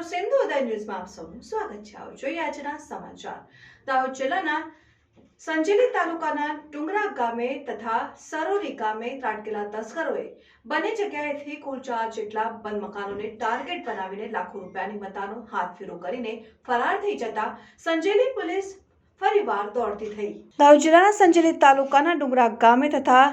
નવસારી ન્યૂઝમાં આપ સૌનું સ્વાગત છે. આવો જોઈએ આજના સમાચાર. દાહોદ જિલ્લાના સંજેલી તાલુકાના ડુંગરા ગામે તથા સરોરી ગામે ત્રાટકેલા તસ્કરોએ બંને જગ્યાએથી કુલ ચાર જેટલા બંધ મકાનોને ટાર્ગેટ બનાવીને લાખો રૂપિયાની મતાનો હાથ ફેરો કરીને ફરાર થઈ જતા સંજેલી પોલીસ ફરીવાર દોડતી થઈ. દાહોદ જિલ્લાના સંજેલી તાલુકાના ડુંગરા ગામે તથા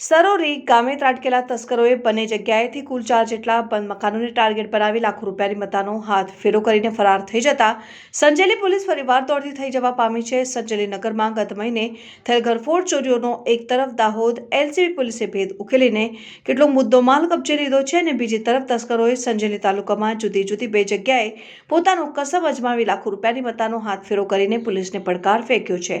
સરોરી ગામે ત્રાટકેલા તસ્કરોએ બંને જગ્યાએથી કુલ ચાર જેટલા બંધ મકાનોને ટાર્ગેટ બનાવી લાખો રૂપિયાની મતાનો હાથ ફેરો કરીને ફરાર થઈ જતા સંજેલી પોલીસ ફરીવાર દોડતી થઈ જવા પામી છે. સંજેલી નગરમાં ગત મહિને થયેલ ઘરફોડ ચોરીઓનો એક તરફ દાહોદ એલસીબી પોલીસે ભેદ ઉકેલીને કેટલો મુદ્દો માલ કબજે લીધો છે અને બીજી તરફ તસ્કરોએ સંજેલી તાલુકામાં જુદી જુદી બે જગ્યાએ પોતાનો કસમ અજમાવી લાખો રૂપિયાની મતાનો હાથ ફેરો કરીને પોલીસને પડકાર ફેંક્યો છે.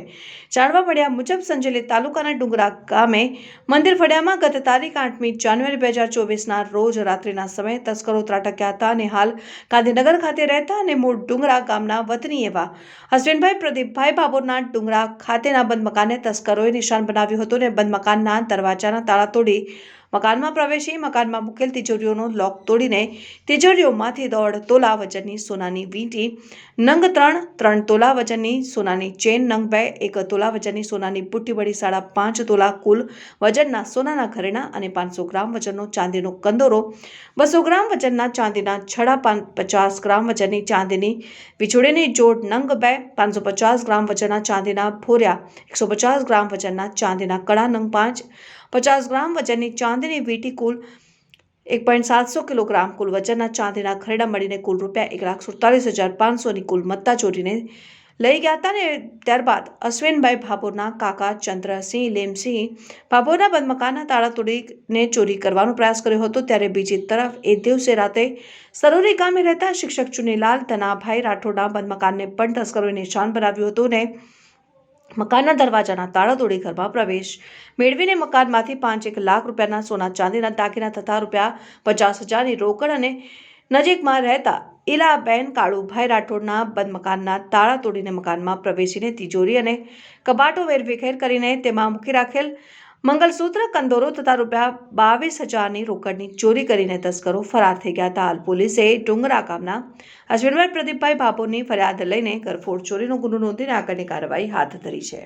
જાણવા મળ્યા મુજબ સંજેલી તાલુકાના ડુંગરા ગામે મંદિર ફળિયામાં ગત તારીખ આઠમી જાન્યુઆરી બે હજાર ચોવીસના રોજ રાત્રિના સમયે તસ્કરો ત્રાટક્યા હતા અને હાલ ગાંધીનગર ખાતે રહેતા અને મૂળ ડુંગરા ગામના વતની એવા હસબેન્ડભાઈ પ્રદીપભાઈ બાબુરના ડુંગરા ખાતેના બંધ મકાનને તસ્કરોએ નિશાન બનાવ્યું હતું અને બંધ મકાનના દરવાજાના તાળા તોડી મકાનમાં પ્રવેશી મકાનમાં મૂકેલ તિજોરીઓનો લોક તોડીને તિજોરીઓમાંથી દોઢ તોલા વજનની સોનાની વીંટી, નંગ ત્રણ ત્રણ તોલા વજનની સોનાની ચેન, નંગ બે, એક તોલા વજનની સોનાની બુટ્ટી વળી સાડા પાંચ તોલા કુલ વજનના સોનાના ઘરેણા અને પાંચસો ગ્રામ વજનનો ચાંદીનો કંદોરો, બસો ગ્રામ વજનના ચાંદીના છડા પચાસ ગ્રામ વજનની ચાંદીની વિછોડીની જોડ, નંગ બે, પાંચસો પચાસ ગ્રામ વજનના ચાંદીના ભોર્યા એકસો પચાસ ગ્રામ વજનના ચાંદીના કડા નંગ પાંચ, પચાસ ગ્રામ વજનની ચાંદીની વીટી કુલ એક પોઈન્ટ સાતસો કિલોગ્રામ, કુલ વજનના ચાંદીના ખરડા મળીને કુલ રૂપિયા એક લાખ સુડતાલીસ હજાર પાંચસોની કુલ મત્તા ચોરીને લઈ ગયા હતા ને ત્યારબાદ અશ્વિનભાઈ ભાભોરના કાકા ચંદ્રસિંહ, લેમસિંહ ભાભોરના બંધ તાળા તોડીને ચોરી કરવાનો પ્રયાસ કર્યો હતો. ત્યારે બીજી તરફ એ દિવસે રાતે સરોરી ગામે રહેતા શિક્ષક ચુનીલાલ ધનાભાઈ રાઠોડના બંધ પણ તસ્કરોએ નિશાન બનાવ્યું હતું ને મકાનના દરવાજાના તાળા તોડી ઘરમાં પ્રવેશ. મેળવીને મકાનમાંથી પાંચ એક લાખ રૂપિયાના સોના ચાંદીના દાગીના તથા રૂપિયા પચાસ હજારની રોકડ અને નજીકમાં રહેતા ઈલાબેન કાળુભાઈ રાઠોડના બંધ મકાનના તાળા તોડીને મકાનમાં પ્રવેશીને તિજોરી અને કબાટો વેરવિખેર કરીને તેમાં મૂકી રાખેલ મંગલસૂત્ર, કંદોરો તથા રૂપિયા બાવીસ હજારની રોકડની ચોરી કરીને તસ્કરો ફરાર થઈ ગયા હતા. હાલ પોલીસે ડુંગરા ગામના અશ્વિનભાઈ પ્રદીપભાઈ ભાભોરની ફરિયાદ લઈને ઘરફોડ ચોરીનો ગુનો નોંધીને આગળની કાર્યવાહી હાથ ધરી છે.